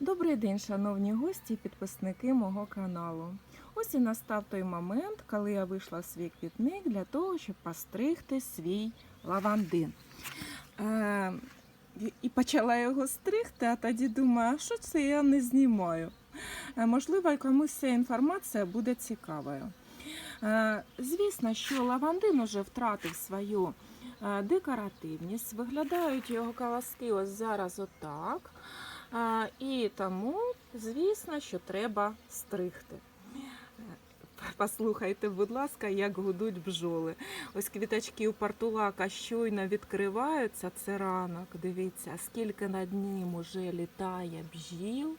Добрий день, шановні гості і підписники мого каналу. Ось і настав той момент, коли я вийшла в свій квітник для того, щоб постригти свій лавандин. Е, і- почала його стригти, а тоді думаю, що це я не знімаю? Е, можливо, комусь ця інформація буде цікавою. Е, звісно, що лавандин уже втратив свою е, декоративність. Виглядають його колоски ось зараз отак. І тому, звісно, що треба стригти. Е, Послухайте, будь ласка, як гудуть бджоли. Ось квіточки у портулака щойно відкриваються. Це ранок. Дивіться, скільки над ним уже літає бджіл.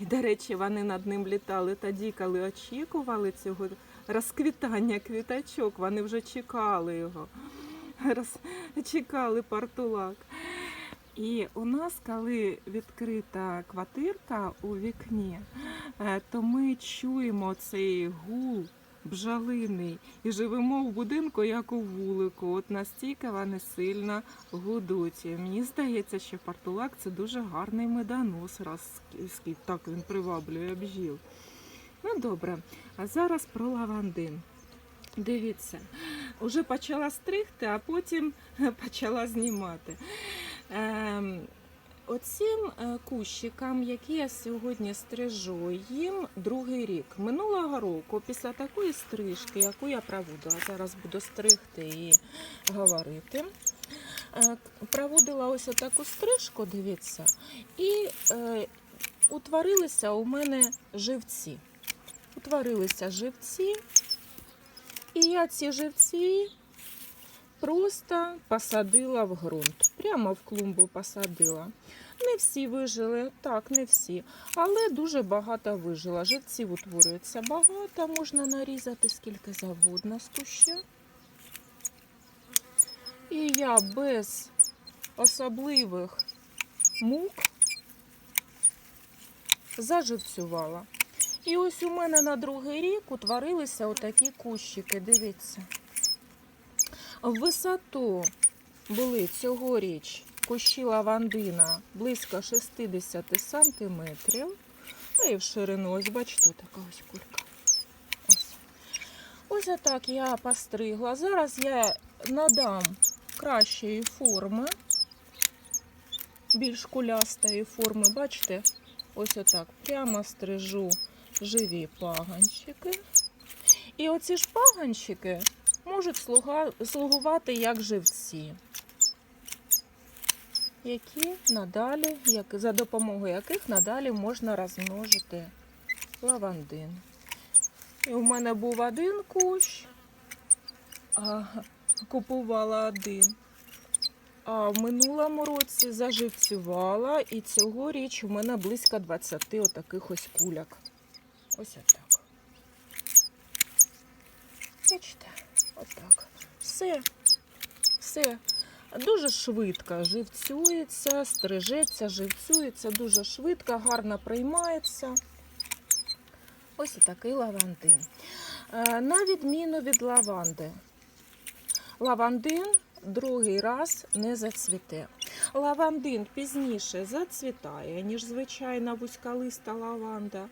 І, до речі, вони над ним літали тоді, коли очікували цього розквітання квіточок. Вони вже чекали його. Роз... Чекали портулак. І у нас, коли відкрита квартирка у вікні, е, то ми чуємо цей гул бджолиний і живемо в будинку, як у вулику. От настільки вони сильно гудуть. Мені здається, що портулак це дуже гарний медонос, раз так він приваблює бджіл. Ну добре, а зараз про лавандин. Дивіться, вже почала стригти, а потім почала знімати. Ем, Оцим е, кущикам, які я сьогодні стрижу, їм другий рік. Минулого року, після такої стрижки, яку я проводила, зараз буду стригти і говорити. е, Проводила ось таку стрижку, дивіться, і е, утворилися у мене живці. Утворилися живці, і я ці живці просто посадила в ґрунт. Прямо в клумбу посадила. Не всі вижили, так, не всі. Але дуже багато вижило. Живців утворюється багато, можна нарізати скільки завгодно з куща. І я без особливих мук заживцювала. І ось у мене на другий рік утворилися отакі кущики. Дивіться. Висоту були цьогоріч кущі лавандина близько 60 сантиметрів. Та і в ширину, ось бачите, така ось кулька. Ось. Ось отак я постригла. Зараз я надам кращої форми, більш кулястої форми. Бачите, ось отак прямо стрижу живі паганчики. І оці ж паганчики можуть слугувати як живці, які надалі, як, за допомогою яких надалі можна розмножити лавандин. І у мене був один кущ, а купувала один. А в минулому році заживцювала, і цьогоріч у мене близько 20 отаких ось куляк. Ось отак. Бачите, отак. Все, все. Дуже швидко живцюється, стрижеться, живцюється, дуже швидко, гарно приймається. Ось такий лавандин. Е, На відміну від лаванди. Лавандин другий раз не зацвіте. Лавандин пізніше зацвітає, ніж звичайна вузьколиста лаванда,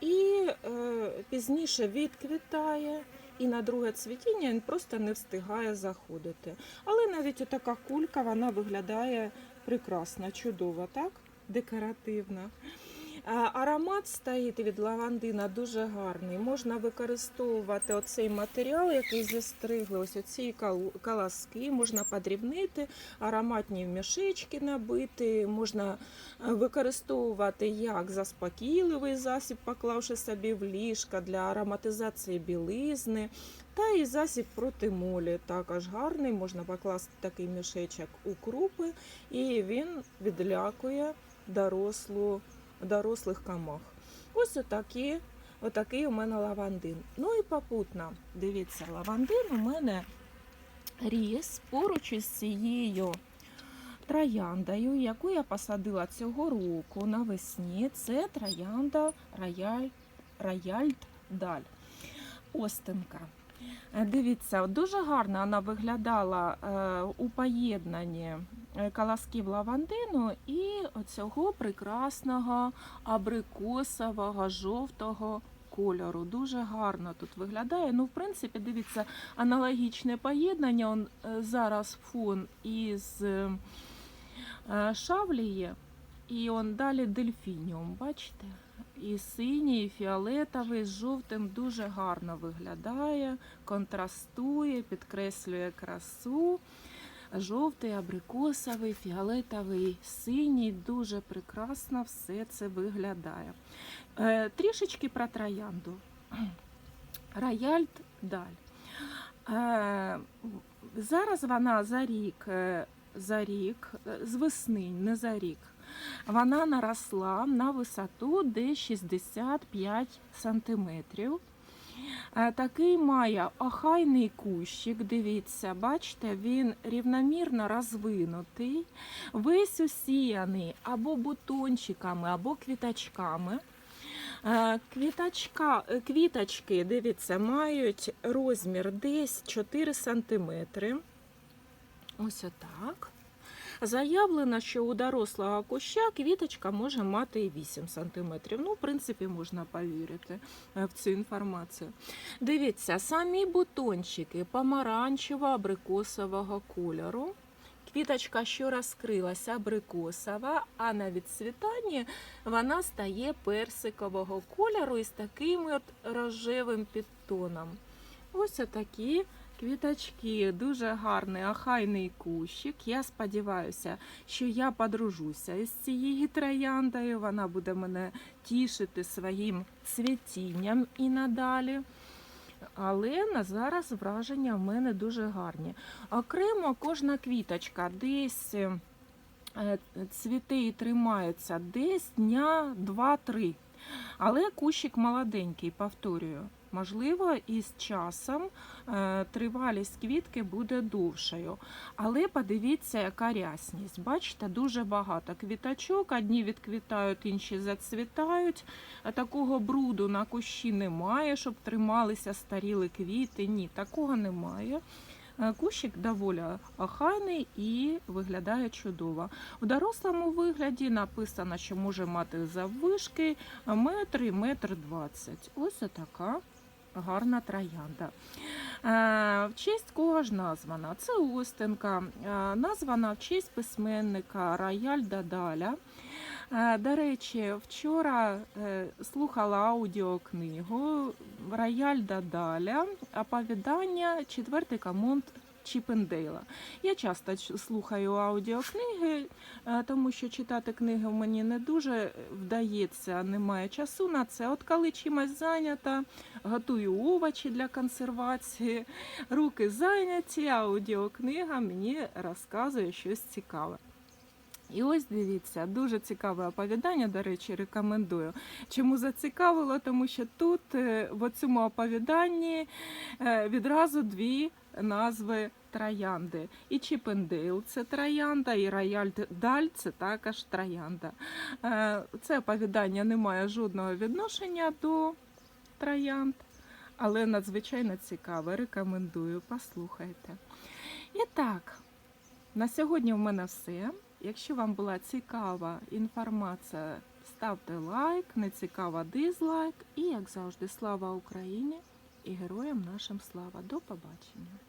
і е, пізніше відквітає. І на друге цвітіння він просто не встигає заходити. Але навіть отака кулька вона виглядає прекрасно, чудово, так? Декоративна. А, Аромат стоїть від лавандина дуже гарний. Можна використовувати оцей матеріал, який зістригли, ось оці колоски, можна подрібнити, ароматні мішечки набити, можна е, використовувати як заспокійливий засіб, поклавши собі в ліжка для ароматизації білизни. Та і засіб проти молі також гарний. Можна покласти такий мішечок у крупи, і він відлякує дорослу дорослих камах. Ось отакі, отакий у мене лавандин. Ну і попутно, дивіться, лавандин у мене ріс поруч із цією трояндою, яку я посадила цього року навесні. Це троянда Рояль, Рояльд Даль. Остинка. Дивіться, дуже гарно вона виглядала е, у поєднанні е, колосків лавандину і оцього прекрасного абрикосового жовтого кольору. Дуже гарно тут виглядає. Ну, в принципі, дивіться, аналогічне поєднання. Он, е, зараз фон із е, шавліє, і он далі дельфініум, бачите? І синій, і фіолетовий з жовтим дуже гарно виглядає, контрастує, підкреслює красу. Жовтий, абрикосовий, фіолетовий, синій, дуже прекрасно все це виглядає. Е, трішечки про троянду. Рояльд Даль. Е, зараз вона за рік, е, за рік, з весни, не за рік, вона наросла на висоту десь 65 сантиметрів. Е, Такий має охайний кущик, дивіться, бачите, він рівномірно розвинутий, весь усіяний або бутончиками, або квіточками. Е, Квіточка, е, квіточки, дивіться, мають розмір десь 4 см. Ось отак. Заявлено, що у дорослого куща квіточка може мати і 8 см. Ну, в принципі, можна повірити е, в цю інформацію. Дивіться, самі бутончики помаранчево-абрикосового кольору. Квіточка, що розкрилася, абрикосова, а на відцвітанні вона стає персикового кольору із таким от рожевим підтоном. Ось такі квіточки, дуже гарний охайний кущик. Я сподіваюся, що я подружуся із цією трояндою. Вона буде мене тішити своїм цвітінням і надалі. Але на зараз враження в мене дуже гарні. Окремо кожна квіточка десь е, цвіте і тримається десь дня 2-3. Але кущик молоденький, повторюю. Можливо, із часом е, тривалість квітки буде довшою. Але подивіться, яка рясність. Бачите, дуже багато квіточок. Одні відквітають, інші зацвітають. Такого бруду на кущі немає, щоб трималися старіли квіти. Ні, такого немає. Е, Кущик доволі охайний і виглядає чудово. В дорослому вигляді написано, що може мати заввишки метр і метр двадцять. Ось така гарна троянда. Е, В честь кого ж названа? Це Остенка, е, названа в честь письменника Рояльда Даля. Е, До речі, вчора слухала аудіокнигу Рояльда Даля оповідання Четвертий комунд Чіпендейла. Я часто слухаю аудіокниги, е, тому що читати книги мені не дуже вдається, немає часу на це. От коли чимось зайнята, готую овочі для консервації, руки зайняті, аудіокнига мені розказує щось цікаве. І ось дивіться, дуже цікаве оповідання, до речі, рекомендую. Чому зацікавило? Тому що тут е, в цьому оповіданні е, відразу дві назви троянди. І Чіпендейл це троянда, і Рояльд Даль це також троянда. Е, Це оповідання не має жодного відношення до троянд, але надзвичайно цікаве. Рекомендую, послухайте. І так, на сьогодні в мене все. Якщо вам була цікава інформація, ставте лайк, не цікава дизлайк. І, як завжди, слава Україні і героям нашим слава. До побачення!